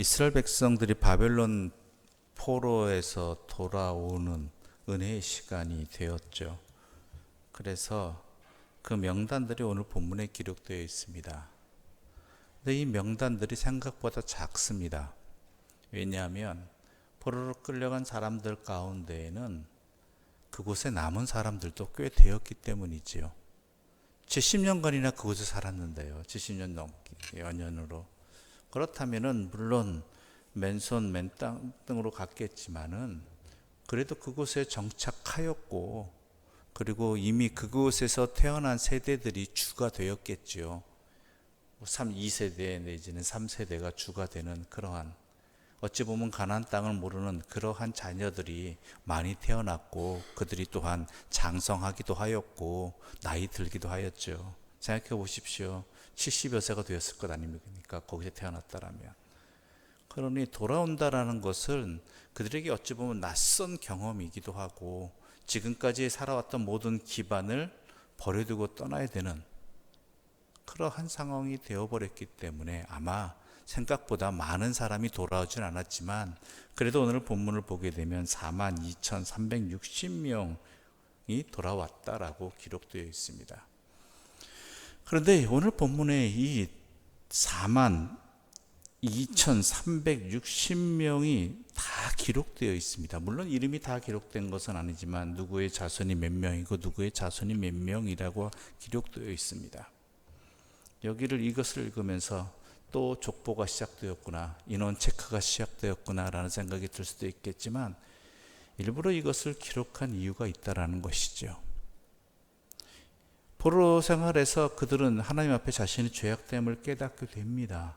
이스라엘 백성들이 바벨론 포로에서 돌아오는 은혜의 시간이 되었죠. 그래서 그 명단들이 오늘 본문에 기록되어 있습니다. 근데 이 명단들이 생각보다 작습니다. 왜냐하면 포로로 끌려간 사람들 가운데에는 그곳에 남은 사람들도 꽤 되었기 때문이지요. 70년간이나 그곳에 살았는데요. 70년 넘게 연연으로. 그렇다면은 물론 맨손 맨땅 등으로 갔겠지만은 그래도 그곳에 정착하였고 그리고 이미 그곳에서 태어난 세대들이 주가 되었겠지요. 3, 2세대 내지는 3세대가 주가 되는 그러한 어찌 보면 가나안 땅을 모르는 그러한 자녀들이 많이 태어났고 그들이 또한 장성하기도 하였고 나이 들기도 하였죠. 생각해 보십시오. 70여 세가 되었을 것 아닙니까? 거기서 태어났다라면. 그러니 돌아온다라는 것은 그들에게 어찌 보면 낯선 경험이기도 하고 지금까지 살아왔던 모든 기반을 버려두고 떠나야 되는 그러한 상황이 되어버렸기 때문에 아마 생각보다 많은 사람이 돌아오진 않았지만 그래도 오늘 본문을 보게 되면 4만 2,360명이 돌아왔다라고 기록되어 있습니다. 그런데 오늘 본문에 이 4만 2,360명이 다 기록되어 있습니다. 물론 이름이 다 기록된 것은 아니지만 누구의 자손이 몇 명이고 누구의 자손이 몇 명이라고 기록되어 있습니다. 여기를 이것을 읽으면서 또 족보가 시작되었구나, 인원 체크가 시작되었구나라는 생각이 들 수도 있겠지만 일부러 이것을 기록한 이유가 있다라는 것이죠. 포로 생활에서 그들은 하나님 앞에 자신의 죄악됨을 깨닫게 됩니다.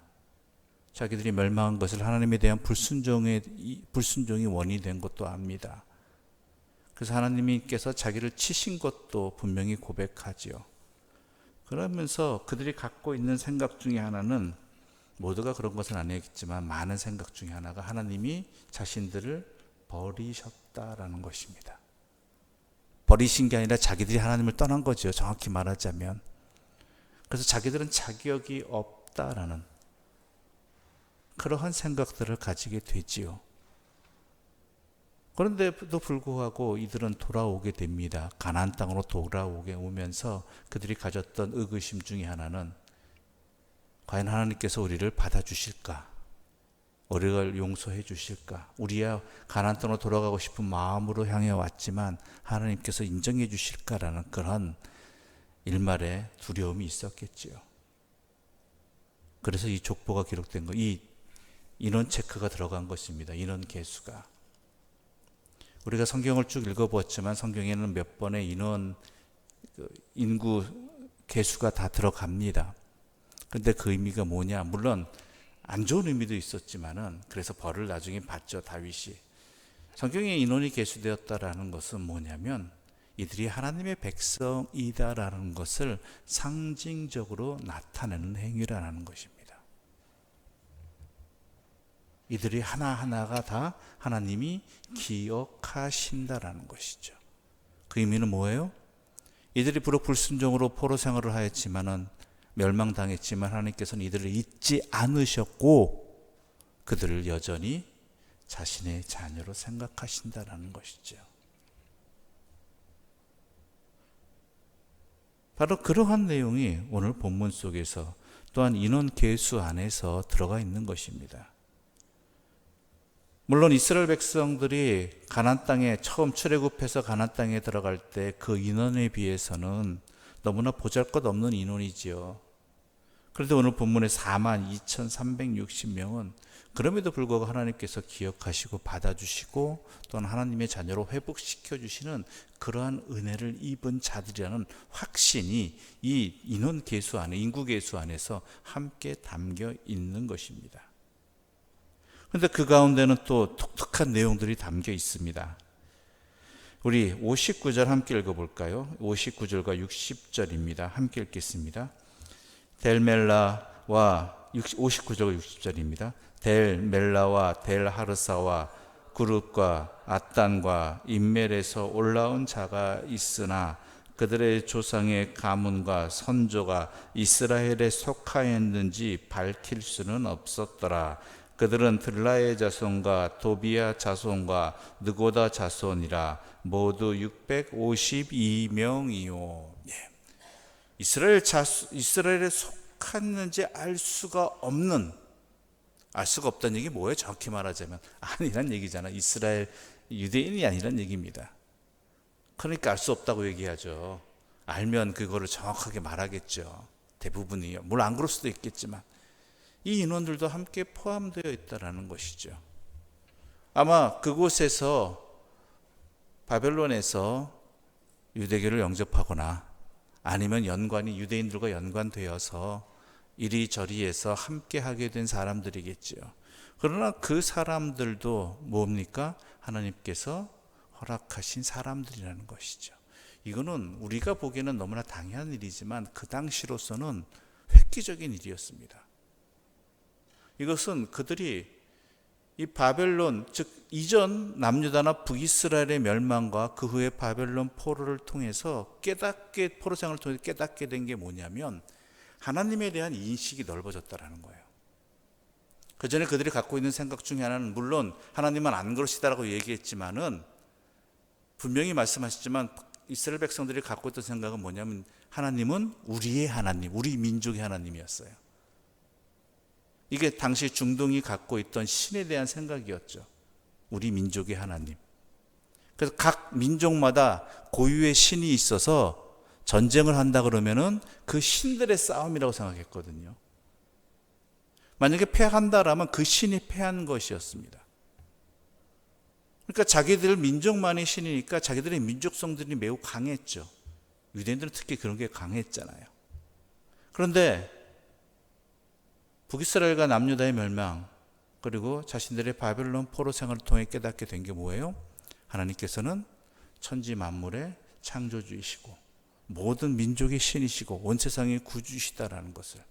자기들이 멸망한 것을 하나님에 대한 불순종의 불순종이 원인이 된 것도 압니다. 그래서 하나님께서 자기를 치신 것도 분명히 고백하지요. 그러면서 그들이 갖고 있는 생각 중에 하나는 모두가 그런 것은 아니겠지만 많은 생각 중에 하나가 하나님이 자신들을 버리셨다라는 것입니다. 버리신 게 아니라 자기들이 하나님을 떠난 거죠. 정확히 말하자면. 그래서 자기들은 자격이 없다라는 그러한 생각들을 가지게 되지요. 그런데도 불구하고 이들은 돌아오게 됩니다. 가나안 땅으로 돌아오게 오면서 그들이 가졌던 의구심 중에 하나는 과연 하나님께서 우리를 받아주실까? 우리를 용서해 주실까? 우리야 가나안 땅으로 돌아가고 싶은 마음으로 향해 왔지만 하나님께서 인정해 주실까라는 그런 일말의 두려움이 있었겠지요. 그래서 이 족보가 기록된 거, 이 인원 체크가 들어간 것입니다. 인원 개수가. 우리가 성경을 쭉 읽어보았지만 성경에는 몇 번의 인원, 그 인구 개수가 다 들어갑니다. 근데 그 의미가 뭐냐? 물론 안 좋은 의미도 있었지만은 그래서 벌을 나중에 받죠 다윗이. 성경에 인원이 개수되었다라는 것은 뭐냐면 이들이 하나님의 백성이다라는 것을 상징적으로 나타내는 행위라는 것입니다. 이들이 하나하나가 다 하나님이 기억하신다라는 것이죠. 그 의미는 뭐예요? 이들이 부록 불순종으로 포로 생활을 하였지만은 멸망당했지만 하나님께서는 이들을 잊지 않으셨고 그들을 여전히 자신의 자녀로 생각하신다라는 것이죠. 바로 그러한 내용이 오늘 본문 속에서 또한 인원 계수 안에서 들어가 있는 것입니다. 물론 이스라엘 백성들이 가난 땅에 처음 출애굽해서 가난 땅에 들어갈 때 그 인원에 비해서는 너무나 보잘것없는 인원이지요. 그런데 오늘 본문에 4만 2,360명은 그럼에도 불구하고 하나님께서 기억하시고 받아주시고 또는 하나님의 자녀로 회복시켜 주시는 그러한 은혜를 입은 자들이라는 확신이 이 인원 계수 안에 인구 계수 안에서 함께 담겨 있는 것입니다. 그런데 그 가운데는 또 독특한 내용들이 담겨 있습니다. 우리 59절 함께 읽어볼까요? 59절과 60절입니다. 함께 읽겠습니다. 델멜라와 59절 60절입니다. 델멜라와 델하르사와 그룹과 아단과 인멜에서 올라온 자가 있으나 그들의 조상의 가문과 선조가 이스라엘에 속하였는지 밝힐 수는 없었더라. 그들은 들라의 자손과 도비아 자손과 느고다 자손이라 모두 652명이요. 예. 이스라엘 자수, 이스라엘에 속했는지 알 수가 없는 알 수가 없다는 얘기 뭐예요? 정확히 말하자면 아니란 얘기잖아. 이스라엘 유대인이 아니란 얘기입니다. 그러니까 알 수 없다고 얘기하죠. 알면 그거를 정확하게 말하겠죠. 대부분이요. 물론 안 그럴 수도 있겠지만 이 인원들도 함께 포함되어 있다라는 것이죠. 아마 그곳에서 바벨론에서 유대교를 영접하거나 아니면 연관이 유대인들과 연관되어서 이리저리에서 함께 하게 된 사람들이겠지요. 그러나 그 사람들도 뭡니까? 하나님께서 허락하신 사람들이라는 것이죠. 이거는 우리가 보기에는 너무나 당연한 일이지만 그 당시로서는 획기적인 일이었습니다. 이것은 그들이 이 바벨론 즉 이전 남유다나 북이스라엘의 멸망과 그 후에 바벨론 포로를 통해서 깨닫게 포로생을 통해 깨닫게 된 게 뭐냐면 하나님에 대한 인식이 넓어졌다라는 거예요. 그 전에 그들이 갖고 있는 생각 중에 하나는 물론 하나님은 안 그러시다라고 얘기했지만은 분명히 말씀하셨지만 이스라엘 백성들이 갖고 있던 생각은 뭐냐면 하나님은 우리의 하나님, 우리 민족의 하나님이었어요. 이게 당시 중동이 갖고 있던 신에 대한 생각이었죠. 우리 민족의 하나님. 그래서 각 민족마다 고유의 신이 있어서 전쟁을 한다 그러면은 그 신들의 싸움이라고 생각했거든요. 만약에 패한다라면 그 신이 패한 것이었습니다. 그러니까 자기들 민족만의 신이니까 자기들의 민족성들이 매우 강했죠. 유대인들은 특히 그런 게 강했잖아요. 그런데 북이스라엘과 남유다의 멸망 그리고 자신들의 바벨론 포로 생활을 통해 깨닫게 된 게 뭐예요? 하나님께서는 천지 만물의 창조주이시고 모든 민족의 신이시고 온 세상의 구주시다라는 것을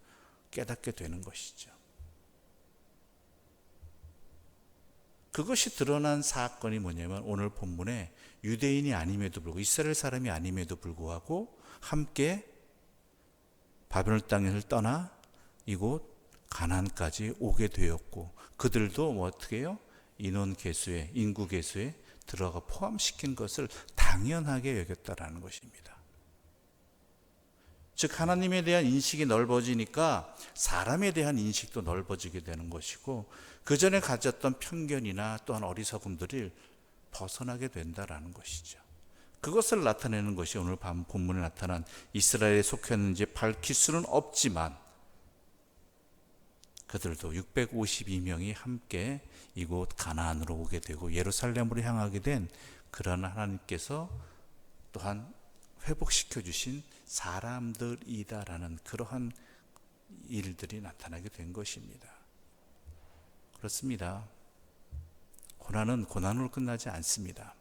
깨닫게 되는 것이죠. 그것이 드러난 사건이 뭐냐면 오늘 본문에 유대인이 아님에도 불구하고 이스라엘 사람이 아님에도 불구하고 함께 바벨론 땅을 떠나 이곳 가난까지 오게 되었고 그들도 뭐 어떻게 해요? 인원 개수에 인구 개수에 들어가 포함시킨 것을 당연하게 여겼다라는 것입니다. 즉 하나님에 대한 인식이 넓어지니까 사람에 대한 인식도 넓어지게 되는 것이고 그 전에 가졌던 편견이나 또한 어리석음들을 벗어나게 된다라는 것이죠. 그것을 나타내는 것이 오늘 밤 본문에 나타난 이스라엘에 속했는지 밝힐 수는 없지만 그들도 652명이 함께 이곳 가나안으로 오게 되고 예루살렘으로 향하게 된 그런 하나님께서 또한 회복시켜 주신 사람들이다라는 그러한 일들이 나타나게 된 것입니다. 그렇습니다. 고난은 고난으로 끝나지 않습니다.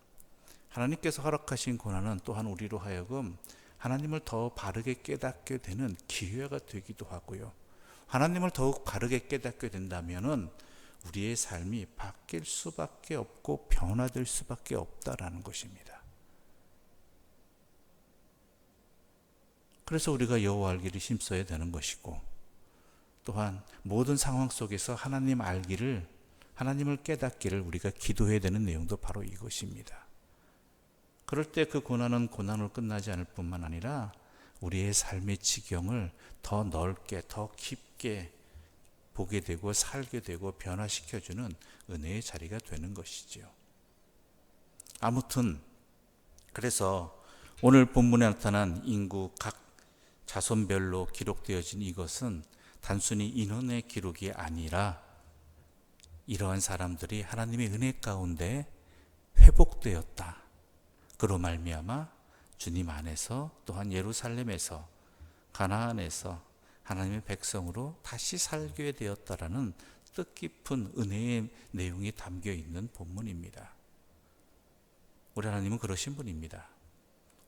하나님께서 허락하신 고난은 또한 우리로 하여금 하나님을 더 바르게 깨닫게 되는 기회가 되기도 하고요. 하나님을 더욱 바르게 깨닫게 된다면은 우리의 삶이 바뀔 수밖에 없고 변화될 수밖에 없다라는 것입니다. 그래서 우리가 여호와 알기를 힘써야 되는 것이고 또한 모든 상황 속에서 하나님 알기를 하나님을 깨닫기를 우리가 기도해야 되는 내용도 바로 이것입니다. 그럴 때 그 고난은 고난으로 끝나지 않을 뿐만 아니라 우리의 삶의 지경을 더 넓게 더 깊게 보게 되고 살게 되고 변화시켜 주는 은혜의 자리가 되는 것이지요. 아무튼 그래서 오늘 본문에 나타난 인구 각 자손별로 기록되어진 이것은 단순히 인원의 기록이 아니라 이러한 사람들이 하나님의 은혜 가운데 회복되었다. 그로 말미암아 주님 안에서 또한 예루살렘에서 가나안에서 하나님의 백성으로 다시 살게 되었다라는 뜻깊은 은혜의 내용이 담겨 있는 본문입니다. 우리 하나님은 그러신 분입니다.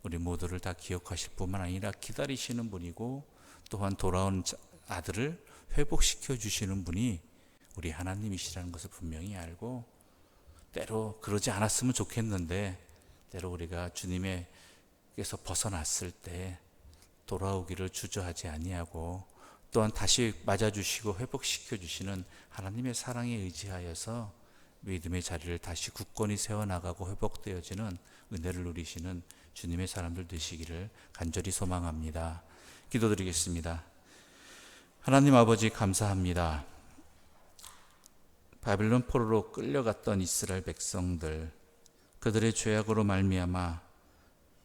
우리 모두를 다 기억하실 뿐만 아니라 기다리시는 분이고 또한 돌아온 아들을 회복시켜 주시는 분이 우리 하나님이시라는 것을 분명히 알고 때로 그러지 않았으면 좋겠는데 때로 우리가 주님 에게서 벗어났을 때 돌아오기를 주저하지 아니하고 또한 다시 맞아주시고 회복시켜 주시는 하나님의 사랑에 의지하여서 믿음의 자리를 다시 굳건히 세워나가고 회복되어지는 은혜를 누리시는 주님의 사람들 되시기를 간절히 소망합니다. 기도드리겠습니다. 하나님 아버지 감사합니다. 바빌론 포로로 끌려갔던 이스라엘 백성들 그들의 죄악으로 말미암아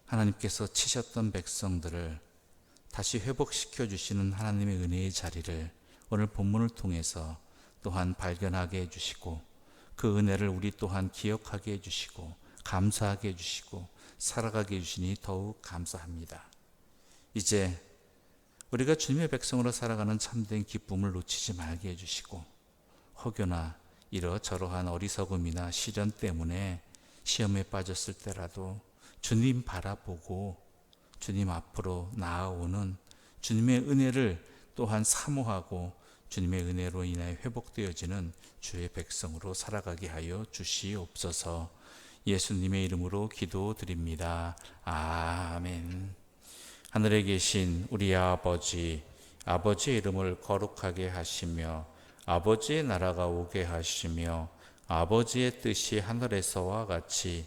하나님께서 치셨던 백성들을 다시 회복시켜 주시는 하나님의 은혜의 자리를 오늘 본문을 통해서 또한 발견하게 해 주시고 그 은혜를 우리 또한 기억하게 해 주시고 감사하게 해 주시고 살아가게 해 주시니 더욱 감사합니다. 이제 우리가 주님의 백성으로 살아가는 참된 기쁨을 놓치지 말게 해 주시고 혹여나 이러저러한 어리석음이나 시련 때문에 시험에 빠졌을 때라도 주님 바라보고 주님 앞으로 나아오는 주님의 은혜를 또한 사모하고 주님의 은혜로 인하여 회복되어지는 주의 백성으로 살아가게 하여 주시옵소서 예수님의 이름으로 기도드립니다. 아멘. 하늘에 계신 우리 아버지, 아버지의 이름을 거룩하게 하시며 아버지의 나라가 오게 하시며 아버지의 뜻이 하늘에서와 같이